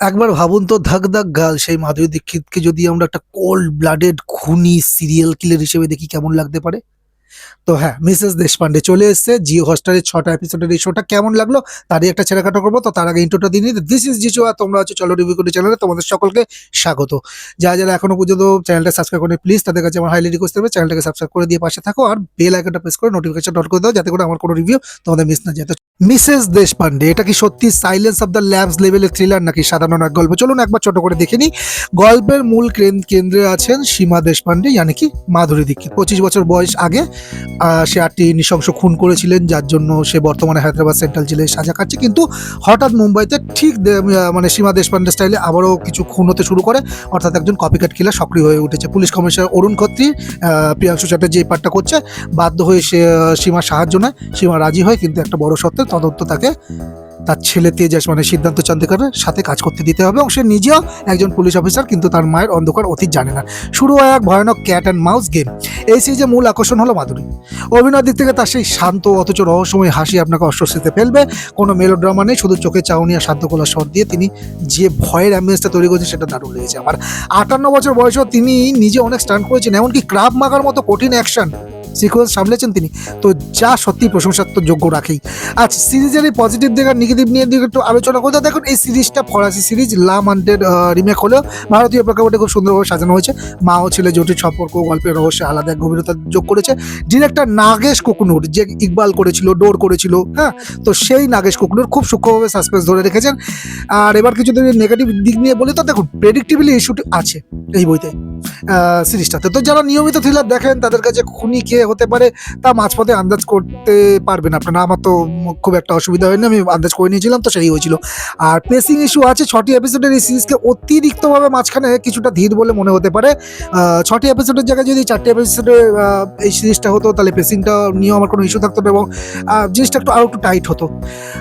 একবার ভাবুন তো, ধাক ধাক গাল। সেই মাধুরী দীক্ষিতকে যদি আমরা একটা কোল্ড ব্লাডেড খুনি সিরিয়াল কিলার হিসেবে দেখি, কেমন লাগতে পারে? তো হ্যাঁ মিসেস দেশপান্ডে চলে এসেছে। জিও হটস্টারের ছটা এপিসোডের এই শোটা কেমন লাগল, তারই একটা ছেলেখাটো করব। তো তার আগে ইন্টোটা দিয়ে নিই দিস ইজ জিচু আর তোমরা হচ্ছে চলো রিভিউ করে চ্যানেলে তোমাদের সকলকে স্বাগত। যারা যারা এখনও পর্যন্ত চ্যানেলটা সাবস্ক্রাইব করে প্লিজ তাদের কাছে আমার হাইলি রিকোয়েস্ট করবে চ্যানেলটাকে সাবস্ক্রাইব করে দিয়ে পাশে থাকো, আর বেল আইকনটা প্রেস করে নোটিফিকেশন অন করে দাও, যাতে করে আমার কোনো রিভিউ তোমাদের মিস না যায়। মিসেস দেশপান্ডে এটা কি সত্যি সাইলেন্স অফ দ্য ল্যাবস লেভেলের থ্রিলার নাকি সাধারণ এক গল্প? চলুন একবার ছোট করে দেখে নিই। গল্পের মূল কেন- কেন্দ্রে আছেন সীমা দেশপান্ডে ইয়ানি কি? মাধুরী দীক্ষিত। পঁচিশ বছর বয়স আগে সে আটটি নৃশংস খুন করেছিলেন যার জন্য সে বর্তমানে হায়দ্রাবাদ সেন্ট্রাল জেলে সাজা কাটছে। কিন্তু হঠাৎ মুম্বাইতে ঠিক মানে সীমা দেশপান্ডে স্টাইলে আবারও কিছু খুন হতে শুরু করে। অর্থাৎ একজন কপিকাট কিলার সক্রিয় হয়ে উঠেছে। পুলিশ কমিশনার অরুণ খত্রি প্রিয়াংশু চ্যাটার্জি এই পাঠটা করছে। বাধ্য হয়ে সে আহ, সীমা সাহায্য নেয়। সীমা রাজি হয় কিন্তু একটা বড় সত্ত্বে তদন্ত তাকে তার ছেলে তেজাস মানে সিদ্ধান্ত চন্দ্রকারের সাথে কাজ করতে দিতে হবে এবং সে নিজেও একজন পুলিশ অফিসার, কিন্তু তার মায়ের অন্ধকার অতীত জানে না। শুরু হয় এক ভয়ানক ক্যাট অ্যান্ড মাউস গেম এই সিরিজে মূল আকর্ষণ হলো মাধুরী। অভিনয়ের দিক থেকে তার সেই শান্ত অথচ রহস্যময় হাসি আপনাকে অস্বস্তিতে ফেলবে। কোনো মেলোড্রামা নেই, শুধু চোখে চাউনি আর শান্ত স্বর দিয়ে তিনি যে ভয়ের অ্যাম্বিয়েন্সটা তৈরি করেছেন সেটা দারুণ লেগেছে আমার। আটান্ন বছর বয়সেও তিনি নিজে অনেক স্টান্ট করেছেন, এমনকি ক্রাব মাগার মতো কঠিন অ্যাকশন সিকোয়েন্স সামলেছেন তিনি। তো যা সত্যি প্রশংসার তো যোগ্য রাখেই। আচ্ছা সিরিজের এই পজিটিভ দিক আর নেগেটিভ নিয়ে দিকে একটু আলোচনা করতে। দেখুন, এই সিরিজটা ফরাসি সিরিজ লা মান্টের রিমেক হলেও ভারতীয় প্রেক্ষাপটে খুব সুন্দরভাবে সাজানো হয়েছে। মা ও ছেলে জটিল সম্পর্ক, গল্পের রহস্যে, আলাদা এক গভীরতা যোগ করেছে। ডিরেক্টর নাগেশ কুকনুর, যে ইকবাল করেছিল, ডোর করেছিল হ্যাঁ? তো সেই নাগেশ কুকনুর খুব সূক্ষ্মভাবে সাসপেন্স ধরে রেখেছেন। আর এবার কিছু নেগেটিভ দিক নিয়ে বলি তো, দেখুন প্রেডিক্টিবলি ইস্যুটি আছে এই বইতে। সিরিজটাতে তো যারা নিয়মিত থ্রিলার দেখেন, তাদের কাছে খুনি কে হতে পারে, তা মাঝপথে আন্দাজ করতে পারবেন আপনারা। আমার তো খুব একটা অসুবিধা হয়নি, আমি আন্দাজ করে নিয়েছিলাম, তো সেই হয়েছিল। আর পেসিং ইস্যু আছে, ছটি এপিসোডের এই সিরিজকে অতিরিক্তভাবে মাঝখানে কিছুটা ধীর বলে মনে হতে পারে। ছটি এপিসোডের জায়গায় যদি চারটি এপিসোডে এই সিরিজটা হতো, তাহলে পেসিংটা নিয়েও আমার কোনো ইস্যু থাকতো এবং জিনিসটা একটু আরও একটু টাইট হতো।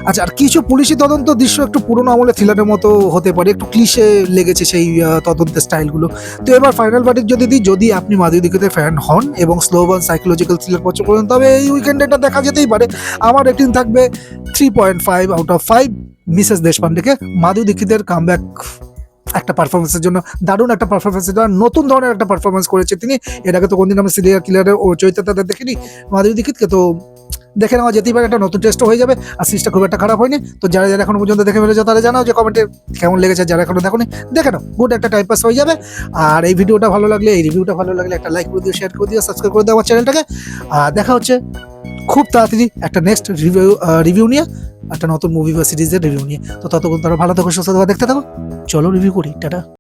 আচ্ছা আর কিছু পুলিশি তদন্ত দৃশ্য একটু পুরনো আমলে থ্রিলারের মতো হতে পারে, একটু ক্লিশে লেগেছে সেই তদন্তের স্টাইলগুলো তো এবার ফাইনাল ভার্ডিক যদি দিই, যদি আপনি মাধুরী দীক্ষিতের ফ্যান হন এবং স্লো বান সাইকোলজিক্যাল থ্রিলার পছন্দ করেন, তবে এই উইকেন্ডে এটা দেখা যেতেই পারে। আমার রেটিং থাকবে three point five out of five Mrs দেশপান্ডেকে। Madhuri দীক্ষিতের কামব্যাক একটা পারফরমেন্সের জন্য, দারুণ একটা পারফরমেন্সের জন্য নতুন ধরনের একটা পারফরমেন্স করেছে তিনি। এর আগে তো কোনদিন আমরা সিরিয়াল কিলারের ও চৈত্রতা দেখিনি। মাধুরী দীক্ষিতকে তো দেখে নেওয়া যেতেই পারে, একটা নতুন টেস্টও হয়ে যাবে। আর সিরিজটা খুব একটা খারাপ হয়নি। তো যারা যারা এখনও পর্যন্ত দেখে ফেলেছে তারা জানাও যে কমেন্টে কেমন লেগেছে। যারা এখনও দেখোনি, দেখে নাও। গুড একটা টাইম পাস হয়ে যাবে। আর এই ভিডিওটা ভালো লাগলে, এই রিভিউটা ভালো লাগলে একটা লাইক করে দিও শেয়ার করে দিও সাবস্ক্রাইব করে দিও আমার চ্যানেলটাকে আর দেখা হচ্ছে খুব তাড়াতাড়ি একটা নেক্সট রিভিউ রিভিউ নিয়ে, একটা নতুন মুভি বা সিরিজের রিভিউ নিয়ে। তো ততক্ষণ তারা ভালো থাকো, সুস্থ থাকো, দেখতে থাকো। চলো রিভিউ করি। টাটা।